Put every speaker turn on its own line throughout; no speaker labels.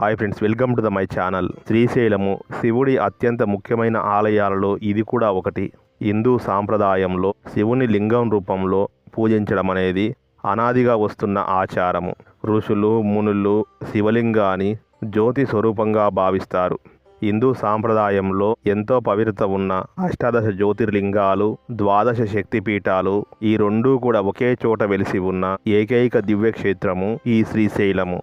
Hi friends welcome to the my channel. Srisailam శివుడి అత్యంత ముఖ్యమైన ఆలయాలలో ఇది కూడా ఒకటి. హిందూ సాంప్రదాయంలో శివుని లింగం రూపంలో పూజించడం అనేది అనాదిగా వస్తున్న ఆచారము. ఋషులు మునులు శివలింగాన్ని జ్యోతి స్వరూపంగా భావిస్తారు. హిందూ సాంప్రదాయంలో ఎంతో పవిత్రత ఉన్న అష్టాదశ జ్యోతిర్లింగాలు ద్వాదశ శక్తిపీఠాలు ఈ రెండూ కూడా ఒకే చోట వెలిసి ఉన్న ఏకైక దివ్యక్షేత్రము ఈ శ్రీశైలము.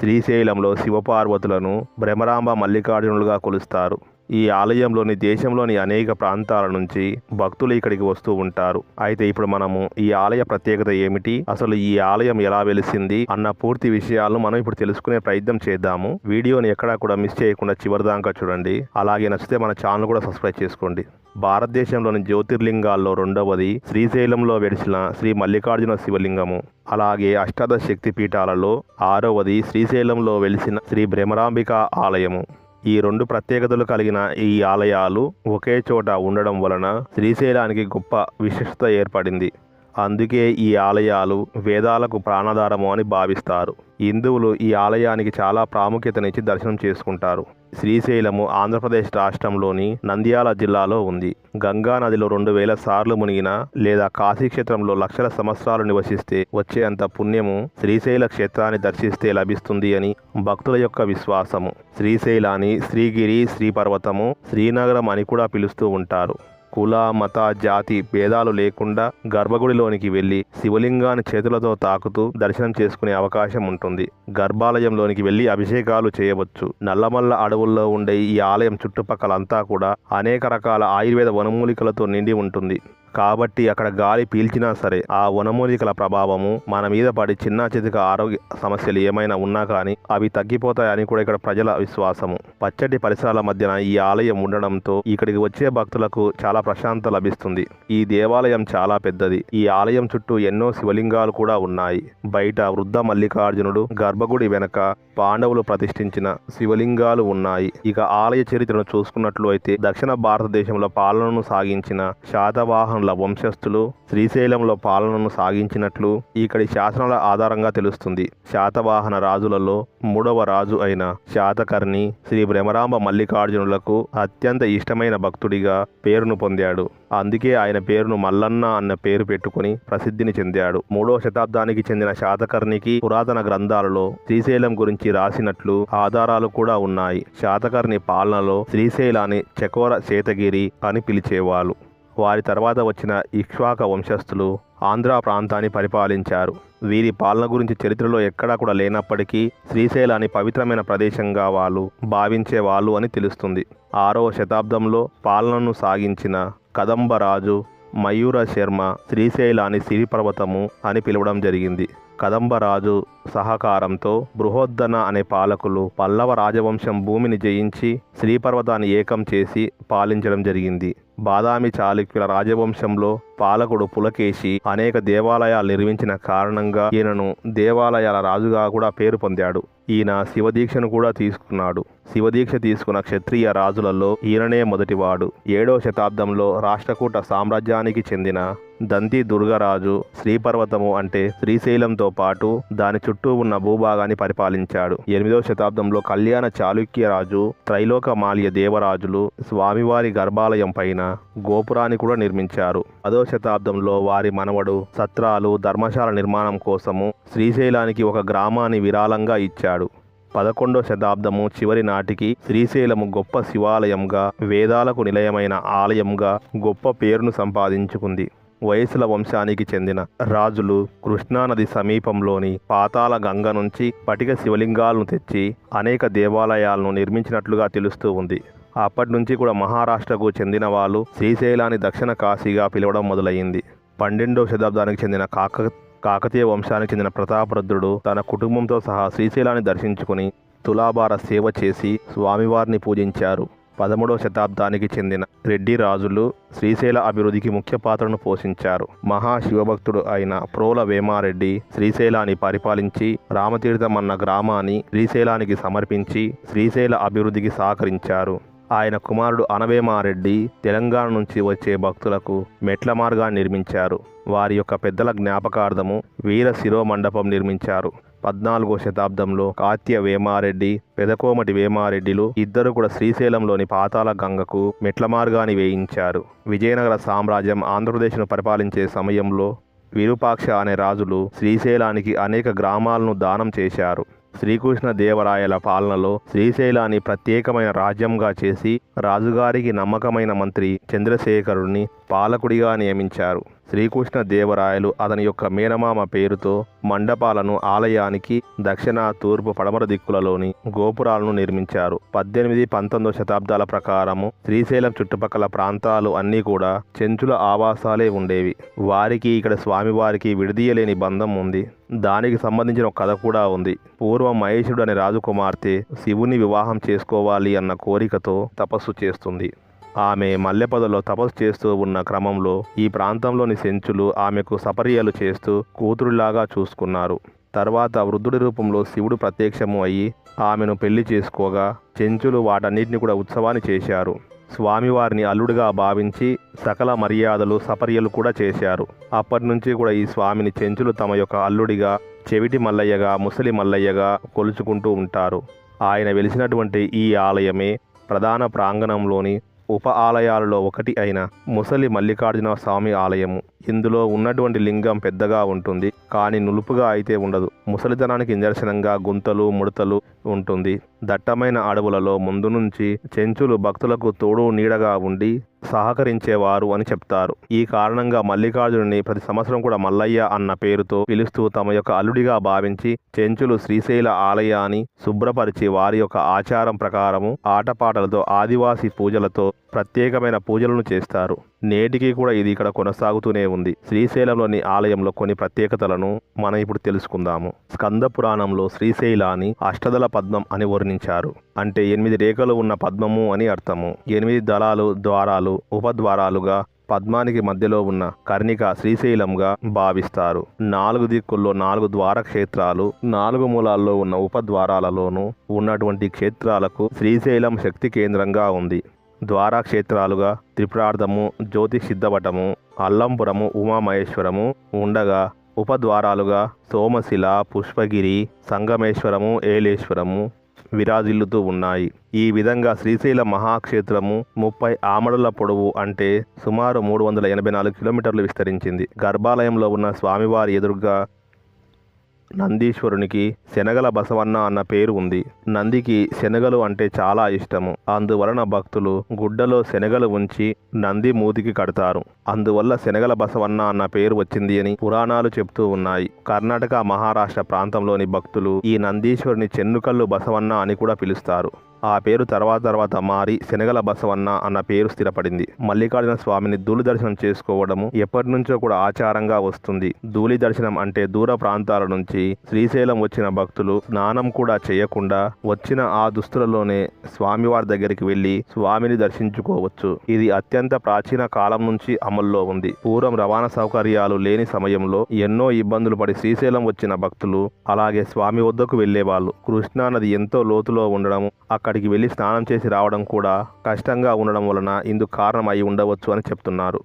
శ్రీశైలంలో శివపార్వతులను భ్రమరాంబ మల్లికార్జునులుగా కొలుస్తారు. ఈ ఆలయంలోని దేశంలోని అనేక ప్రాంతాల నుంచి భక్తులు ఇక్కడికి వస్తూ ఉంటారు. అయితే ఇప్పుడు మనము ఈ ఆలయ ప్రత్యేకత ఏమిటి? అసలు ఈ ఆలయం ఎలా వెలిసింది? అన్న పూర్తి విషయాలను మనం ఇప్పుడు తెలుసుకునే ప్రయత్నం చేద్దాము. వీడియోని ఎక్కడా కూడా మిస్ చేయకుండా చివరిదాకా చూడండి. అలాగే నచ్చితే మన ఛానల్ కూడా సబ్స్క్రైబ్ చేసుకోండి. భారతదేశంలోని జ్యోతిర్లింగాల్లో రెండవది శ్రీశైలంలో వెలిసిన శ్రీ మల్లికార్జున శివలింగము. అలాగే అష్టాదశ శక్తి పీఠాలలో ఆరవది శ్రీశైలంలో వెలిసిన శ్రీ భ్రమరాంబిక ఆలయము. ఈ రెండు ప్రత్యేకతలు కలిగిన ఈ ఆలయాలు ఒకే చోట ఉండడం వలన శ్రీశైలానికి గొప్ప విశిష్టత ఏర్పడింది. అందుకే ఈ ఆలయాలు వేదాలకు ప్రాణాధారము అని భావిస్తారు. హిందువులు ఈ ఆలయానికి చాలా ప్రాముఖ్యతనిచ్చి దర్శనం చేసుకుంటారు. శ్రీశైలము ఆంధ్రప్రదేశ్ రాష్ట్రంలోని నంద్యాల జిల్లాలో ఉంది. గంగా నదిలో రెండు వేల సార్లు మునిగిన లేదా కాశీక్షేత్రంలో లక్షల సంవత్సరాలు నివసిస్తే వచ్చేంత పుణ్యము శ్రీశైల క్షేత్రాన్ని దర్శిస్తే లభిస్తుంది అని భక్తుల యొక్క విశ్వాసము. శ్రీశైలాన్ని శ్రీగిరి శ్రీపర్వతము శ్రీనగరం అని కూడా పిలుస్తూ ఉంటారు. కుల మత జాతి భేదాలు లేకుండా గర్భగుడిలోనికి వెళ్ళి శివలింగాన్ని చేతులతో తాకుతూ దర్శనం చేసుకునే అవకాశం ఉంటుంది. గర్భాలయంలోనికి వెళ్ళి అభిషేకాలు చేయవచ్చు. నల్లమల్ల అడవుల్లో ఉండే ఈ ఆలయం చుట్టుపక్కలంతా కూడా అనేక రకాల ఆయుర్వేద వనమూలికలతో నిండి ఉంటుంది. కాబట్టి అక్కడ గాలి పీల్చినా సరే ఆ వనమూలికల ప్రభావము మన మీద పడి చిన్న చితిక ఆరోగ్య సమస్యలు ఏమైనా ఉన్నా కానీ అవి తగ్గిపోతాయని కూడా ఇక్కడ ప్రజల విశ్వాసము. పచ్చటి పరిసరాల మధ్యన ఈ ఆలయం ఉండడంతో ఇక్కడికి వచ్చే భక్తులకు చాలా ప్రశాంతత లభిస్తుంది. ఈ దేవాలయం చాలా పెద్దది. ఈ ఆలయం చుట్టూ ఎన్నో శివలింగాలు కూడా ఉన్నాయి. బయట వృద్ధ మల్లికార్జునుడు గర్భగుడి వెనక పాండవులు ప్రతిష్ఠించిన శివలింగాలు ఉన్నాయి. ఇక ఆలయ చరిత్రను చూసుకున్నట్లు అయితే దక్షిణ భారతదేశంలో పాలనను సాగించిన శాతవాహనుల వంశస్థులు శ్రీశైలంలో పాలనను సాగించినట్లు ఇక్కడి శాసనాల ఆధారంగా తెలుస్తుంది. శాతవాహన రాజులలో మూడవ రాజు అయిన శాతకర్ణి శ్రీ భ్రమరాంబ మల్లికార్జునులకు అత్యంత ఇష్టమైన భక్తుడిగా పేరును పొందాడు. అందుకే ఆయన పేరును మల్లన్న అన్న పేరు పెట్టుకుని ప్రసిద్ధిని చెందాడు. మూడవ శతాబ్దానికి చెందిన శాతకర్ణికి పురాతన గ్రంథాలలో శ్రీశైలం గురించి రాసినట్లు ఆధారాలు కూడా ఉన్నాయి. శాతకర్ణి పాలనలో శ్రీశైలాన్ని చకోర శేతగిరి అని పిలిచేవాళ్ళు. వారి తర్వాత వచ్చిన ఇక్ష్వాక వంశస్థులు ఆంధ్ర ప్రాంతాన్ని పరిపాలించారు. వీరి పాలన గురించి చరిత్రలో ఎక్కడా కూడా లేనప్పటికీ శ్రీశైలాన్ని పవిత్రమైన ప్రదేశంగా వాళ్ళు భావించే వాళ్ళు అని తెలుస్తుంది. ఆరవ శతాబ్దంలో పాలనను సాగించిన కదంబరాజు మయూర శర్మ శ్రీశైలాన్ని సిరిపర్వతము అని పిలవడం జరిగింది. కదంబరాజు సహకారంతో బృహోద్దన అనే పాలకులు పల్లవ రాజవంశం భూమిని జయించి శ్రీపర్వతాన్ని ఏకం చేసి పాలించడం జరిగింది. బాదామి చాళుక్యుల రాజవంశంలో పాలకుడు పులకేశి అనేక దేవాలయాలు నిర్మించిన కారణంగా ఈయనను దేవాలయాల రాజుగా కూడా పేరు పొందాడు. ఈయన శివదీక్షను కూడా తీసుకున్నాడు. శివదీక్ష తీసుకున్న క్షత్రియ రాజులలో ఈయననే మొదటివాడు. ఏడవ శతాబ్దంలో రాష్ట్రకూట సామ్రాజ్యానికి చెందిన దంతి దుర్గరాజు శ్రీపర్వతము అంటే శ్రీశైలంతో పాటు దాని చుట్టూ ఉన్న భూభాగాన్ని పరిపాలించాడు. ఎనిమిదవ శతాబ్దంలో కళ్యాణ చాళుక్యరాజు త్రైలోకమాల్య దేవరాజులు స్వామివారి గర్భాలయం పైన గోపురాన్ని కూడా నిర్మించారు. పదో శతాబ్దంలో వారి మనవడు సత్రాలు ధర్మశాల నిర్మాణం కోసము శ్రీశైలానికి ఒక గ్రామాన్ని విరాళంగా ఇచ్చాడు. పదకొండో శతాబ్దము చివరి నాటికి శ్రీశైలము గొప్ప శివాలయంగా వేదాలకు నిలయమైన ఆలయంగా గొప్ప పేరును సంపాదించుకుంది. వయసుల వంశానికి చెందిన రాజులు కృష్ణానది సమీపంలోని పాతాల గంగ నుంచి పటిక శివలింగాలను తెచ్చి అనేక దేవాలయాలను నిర్మించినట్లుగా తెలుస్తూ ఉంది. అప్పటి నుంచి కూడా మహారాష్ట్రకు చెందిన వాళ్ళు శ్రీశైలాన్ని దక్షిణ కాశీగా పిలవడం మొదలయ్యింది. పన్నెండవ శతాబ్దానికి చెందిన కాక కాకతీయ వంశానికి చెందిన ప్రతాపరుద్రుడు తన కుటుంబంతో సహా శ్రీశైలాన్ని దర్శించుకుని తులాభార సేవ చేసి స్వామివారిని పూజించారు. పదమూడవ శతాబ్దానికి చెందిన రెడ్డి రాజులు శ్రీశైల అభివృద్ధికి ముఖ్య పాత్రను పోషించారు. మహాశివభక్తుడు అయిన ప్రోల వేమారెడ్డి శ్రీశైలాన్ని పరిపాలించి రామతీర్థం అన్న గ్రామాన్ని శ్రీశైలానికి సమర్పించి శ్రీశైల అభివృద్ధికి సహకరించారు. ఆయన కుమారుడు అనవేమారెడ్డి తెలంగాణ నుంచి వచ్చే భక్తులకు మెట్ల మార్గాన్ని నిర్మించారు. వారి యొక్క పెద్దల జ్ఞాపకార్థము వీర శిరో మండపం నిర్మించారు. పద్నాలుగో శతాబ్దంలో కాత్య వేమారెడ్డి పెదకోమటి వేమారెడ్డిలు ఇద్దరు కూడా శ్రీశైలంలోని పాతాళ గంగకు మెట్ల మార్గాన్ని వేయించారు. విజయనగర సామ్రాజ్యం ఆంధ్రప్రదేశ్ను పరిపాలించే సమయంలో విరూపాక్ష అనే రాజులు శ్రీశైలానికి అనేక గ్రామాలను దానం చేశారు. శ్రీకృష్ణ దేవరాయల పాలనలో శ్రీశైలాన్ని ప్రత్యేకమైన రాజ్యంగా చేసి రాజుగారికి నమ్మకమైన మంత్రి చంద్రశేఖరుడిని పాలకుడిగా నియమించారు. శ్రీకృష్ణదేవరాయలు అతని యొక్క మేనమామ పేరుతో మండపాలను ఆలయానికి దక్షిణ తూర్పు పడమర దిక్కులలోని గోపురాలను నిర్మించారు. పద్దెనిమిది పంతొమ్మిదో శతాబ్దాల ప్రకారము శ్రీశైలం చుట్టుపక్కల ప్రాంతాలు అన్నీ కూడా చెంచుల ఆవాసాలే ఉండేవి. వారికి ఇక్కడ స్వామివారికి విడదీయలేని బంధం ఉంది. దానికి సంబంధించిన ఒక కథ కూడా ఉంది. పూర్వం మహేషుడు అనే రాజకుమార్తె శివుని వివాహం చేసుకోవాలి అన్న కోరికతో తపస్సు చేస్తుంది. ఆమె మల్లెపదలో తపస్సు చేస్తూ ఉన్న క్రమంలో ఈ ప్రాంతంలోని సెంచులు ఆమెకు సపర్యలు చేస్తూ కూతురులాగా చూసుకున్నారు. తర్వాత వృద్ధుడి రూపంలో శివుడు ప్రత్యక్షము అయ్యి ఆమెను పెళ్ళి చేసుకోగా చెంచులు వాటన్నిటిని కూడా ఉత్సవాన్ని చేశారు. స్వామివారిని అల్లుడిగా భావించి సకల మర్యాదలు సపర్యలు కూడా చేశారు. అప్పటి నుంచి కూడా ఈ స్వామిని చెంచులు తమ యొక్క అల్లుడిగా చెవిటి మల్లయ్యగా ముసలి మల్లయ్యగా కొలుచుకుంటూ ఉంటారు. ఆయన వెలిసినటువంటి ఈ ఆలయమే ప్రధాన ప్రాంగణంలోని ఉప ఆలయాలలో ఒకటి అయిన ముసలి మల్లికార్జున స్వామి ఆలయము. ఇందులో ఉన్నటువంటి లింగం పెద్దగా ఉంటుంది. కానీ నులుపుగా అయితే ఉండదు. ముసలితనానికి నిదర్శనంగా గుంతలు ముడతలు ఉంటుంది. దట్టమైన అడవులలో ముందు నుంచి చెంచులు భక్తులకు తోడు నీడగా ఉండి సహకరించేవారు అని చెప్తారు. ఈ కారణంగా మల్లికార్జునుని ప్రతి సంవత్సరం కూడా మల్లయ్య అన్న పేరుతో పిలుస్తూ తమ యొక్క అల్లుడిగా భావించి చెంచులు శ్రీశైల ఆలయాన్ని శుభ్రపరిచి వారి యొక్క ఆచారం ప్రకారము ఆటపాటలతో ఆదివాసీ పూజలతో ప్రత్యేకమైన పూజలను చేస్తారు. నేటికి కూడా ఇది ఇక్కడ కొనసాగుతూనే ఉంది. శ్రీశైలంలోని ఆలయంలో కొన్ని ప్రత్యేకతలను మనం ఇప్పుడు తెలుసుకుందాము. స్కంద పురాణంలో శ్రీశైలాన్ని అష్టదల పద్మం అని వర్ణించారు. అంటే ఎనిమిది రేఖలు ఉన్న పద్మము అని అర్థము. ఎనిమిది దళాలు ద్వారాలు ఉపద్వారాలుగా పద్మానికి మధ్యలో ఉన్న కర్ణిక శ్రీశైలంగా భావిస్తారు. నాలుగు దిక్కుల్లో నాలుగు ద్వార క్షేత్రాలు నాలుగు మూలాల్లో ఉన్న ఉపద్వారాలలోనూ ఉన్నటువంటి క్షేత్రాలకు శ్రీశైలం శక్తి కేంద్రంగా ఉంది. ద్వారాక్షేత్రాలుగా త్రిపురార్థము జ్యోతి సిద్ధవటము అల్లంపురము ఉమామహేశ్వరము ఉండగా ఉపద్వారాలుగా సోమశిల పుష్పగిరి సంగమేశ్వరము ఏలేశ్వరము విరాజిల్లుతూ ఉన్నాయి. ఈ విధంగా శ్రీశైల మహాక్షేత్రము ముప్పై ఆమడుల పొడవు అంటే సుమారు మూడు వందల ఎనభై నాలుగు కిలోమీటర్లు విస్తరించింది. గర్భాలయంలో ఉన్న స్వామివారి ఎదురుగా నందీశ్వరునికి శనగల బసవన్న అన్న పేరు ఉంది. నందికి శనగలు అంటే చాలా ఇష్టము. అందువలన భక్తులు గుడ్డలో శనగలు ఉంచి నంది మూతికి కడతారు. అందువల్ల శనగల బసవన్న అన్న పేరు వచ్చింది అని పురాణాలు చెప్తూ ఉన్నాయి. కర్ణాటక మహారాష్ట్ర ప్రాంతంలోని భక్తులు ఈ నందీశ్వరుని చెన్నుకల్లు బసవన్న అని కూడా పిలుస్తారు. ఆ పేరు తర్వాత తర్వాత మారి శనగల బసవన్న అన్న పేరు స్థిరపడింది. మల్లికార్జున స్వామిని ధూళి దర్శనం చేసుకోవడము ఎప్పటి నుంచో కూడా ఆచారంగా వస్తుంది. ధూళి దర్శనం అంటే దూర ప్రాంతాల నుంచి శ్రీశైలం వచ్చిన భక్తులు స్నానం కూడా చేయకుండా వచ్చిన ఆ దుస్తులలోనే స్వామివారి దగ్గరికి వెళ్ళి స్వామిని దర్శించుకోవచ్చు. ఇది అత్యంత ప్రాచీన కాలం నుంచి అమల్లో ఉంది. పూర్వం రవాణా సౌకర్యాలు లేని సమయంలో ఎన్నో ఇబ్బందులు పడి శ్రీశైలం వచ్చిన భక్తులు అలాగే స్వామి వద్దకు వెళ్ళేవాళ్ళు కృష్ణానది ఎంతో లోతులో ఉండడం అక్కడ అక్కడికి వెళ్ళి స్నానం చేసి రావడం కూడా కష్టంగా ఉండడం వలన ఇందుకు కారణం అయి ఉండవచ్చు అని చెప్తున్నారు.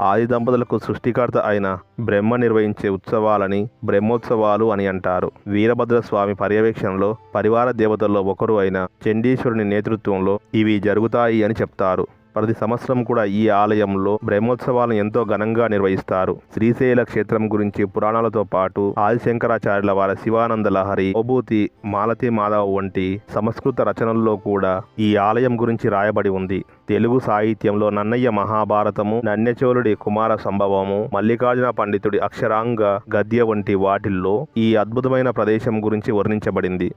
ఆది దంపతులకు సృష్టికర్త అయిన బ్రహ్మ నిర్వహించే ఉత్సవాలని బ్రహ్మోత్సవాలు అని అంటారు. వీరభద్ర స్వామి పర్యవేక్షణలో పరివార దేవతల్లో ఒకరు అయిన చండీశ్వరుని నేతృత్వంలో ఇవి జరుగుతాయి అని చెప్తారు. ప్రతి సంవత్సరం కూడా ఈ ఆలయంలో బ్రహ్మోత్సవాలను ఎంతో ఘనంగా నిర్వహిస్తారు. శ్రీశైల క్షేత్రం గురించి పురాణాలతో పాటు ఆదిశంకరాచార్యుల వారి శివానంద లహరి ఓభూతి మాలతి మాధవ్ వంటి సంస్కృత రచనల్లో కూడా ఈ ఆలయం గురించి రాయబడి ఉంది. తెలుగు సాహిత్యంలో నన్నయ్య మహాభారతము నన్నెచోలుడి కుమార సంభవము మల్లికార్జున పండితుడి అక్షరాంగ గద్య వంటి వాటిల్లో ఈ అద్భుతమైన ప్రదేశం గురించి వర్ణించబడింది.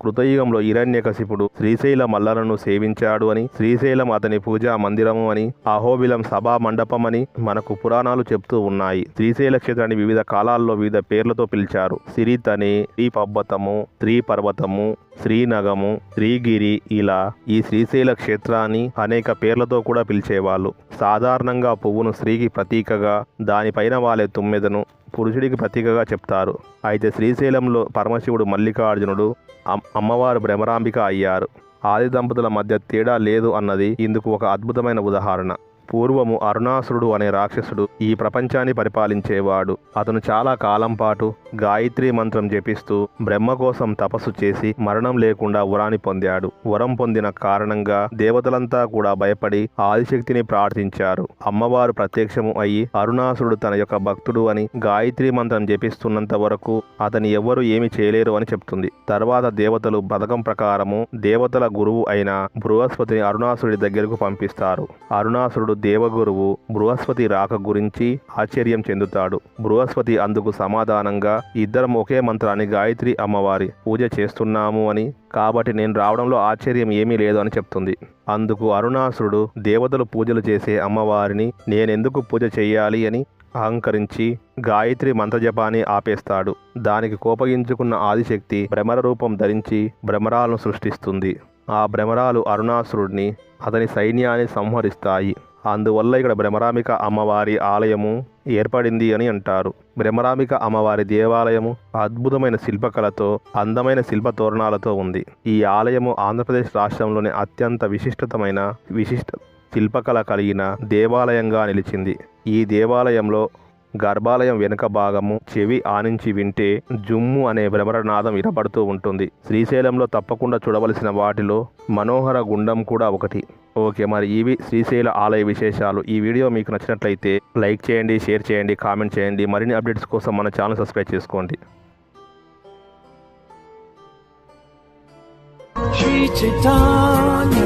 కృతయుగంలో హిరణ్యకశిపుడు శ్రీశైల మల్లలను సేవించాడు అని శ్రీశైలం అతని పూజా మందిరము అని అహోబిలం సభా మండపం అని మనకు పురాణాలు చెప్తూ ఉన్నాయి. శ్రీశైల క్షేత్రాన్ని వివిధ కాలాల్లో వివిధ పేర్లతో పిలిచారు. సిరితని శ్రీ పర్వతము శ్రీ పర్వతము శ్రీనగము శ్రీగిరి ఇలా ఈ శ్రీశైల క్షేత్రాన్ని అనేక పేర్లతో కూడా పిలిచేవాళ్ళు. సాధారణంగా పువ్వును స్త్రీకి ప్రతీకగా దానిపైన వాలే తుమ్మెదను పురుషుడికి ప్రతీకగా చెప్తారు. అయితే శ్రీశైలంలో పరమశివుడు మల్లికార్జునుడు అమ్మవారు భ్రమరాంబిక అయ్యారు. ఆది దంపతుల మధ్య తేడా లేదు అన్నది ఇందుకు ఒక అద్భుతమైన ఉదాహరణ. పూర్వము అరుణాసురుడు అనే రాక్షసుడు ఈ ప్రపంచాన్ని పరిపాలించేవాడు. అతను చాలా కాలం పాటు గాయత్రి మంత్రం జపిస్తూ బ్రహ్మ కోసం తపస్సు చేసి మరణం లేకుండా వరాన్ని పొందాడు. వరం పొందిన కారణంగా దేవతలంతా కూడా భయపడి ఆదిశక్తిని ప్రార్థించారు. అమ్మవారు ప్రత్యక్షము అయి అరుణాసురుడు తన యొక్క భక్తుడు అని గాయత్రి మంత్రం జపిస్తున్నంత వరకు అతని ఎవ్వరూ ఏమి చేయలేరు అని చెప్తుంది. తర్వాత దేవతలు పథకం ప్రకారము దేవతల గురువు అయిన బృహస్పతిని అరుణాసురుడి దగ్గరకు పంపిస్తారు. అరుణాసురుడు దేవగురువు బృహస్పతి రాక గురించి ఆశ్చర్యం చెందుతాడు. బృహస్పతి అందుకు సమాధానంగా ఇద్దరం ఒకే మంత్రాన్ని గాయత్రి అమ్మవారి పూజ చేస్తున్నాము అని. కాబట్టి నేను రావడంలో ఆశ్చర్యం ఏమీ లేదు అని చెప్తుంది. అందుకు అరుణాసురుడు దేవతలు పూజలు చేసే అమ్మవారిని నేనెందుకు పూజ చేయాలి అని అహంకరించి గాయత్రి మంత్రజపాన్ని ఆపేస్తాడు. దానికి కోపగించుకున్న ఆదిశక్తి భ్రమర రూపం ధరించి భ్రమరాలను సృష్టిస్తుంది. ఆ భ్రమరాలు అరుణాసురుడిని అతని సైన్యాన్ని సంహరిస్తాయి. అందువల్ల ఇక్కడ భ్రమరామిక అమ్మవారి ఆలయము ఏర్పడింది అని అంటారు. భ్రమరామిక అమ్మవారి దేవాలయము అద్భుతమైన శిల్పకళతో అందమైన శిల్ప తోరణాలతో ఉంది. ఈ ఆలయము ఆంధ్రప్రదేశ్ రాష్ట్రంలోని అత్యంత విశిష్టతమైన విశిష్ట శిల్పకళ కలిగిన దేవాలయంగా నిలిచింది. ఈ దేవాలయంలో గర్భాలయం వెనుక భాగము చెవి ఆనించి వింటే జుమ్ము అనే భ్రమరనాదం వినపడుతూ ఉంటుంది. శ్రీశైలంలో తప్పకుండా చూడవలసిన వాటిలో మనోహర గుండం కూడా ఒకటి. ఓకే మరి ఇవి శ్రీశైల ఆలయ విశేషాలు. ఈ వీడియో మీకు నచ్చినట్లయితే లైక్ చేయండి షేర్ చేయండి కామెంట్ చేయండి. మరిన్ని అప్డేట్స్ కోసం మన ఛానల్ సబ్స్క్రైబ్ చేసుకోండి.
శ్రీ చైతన్య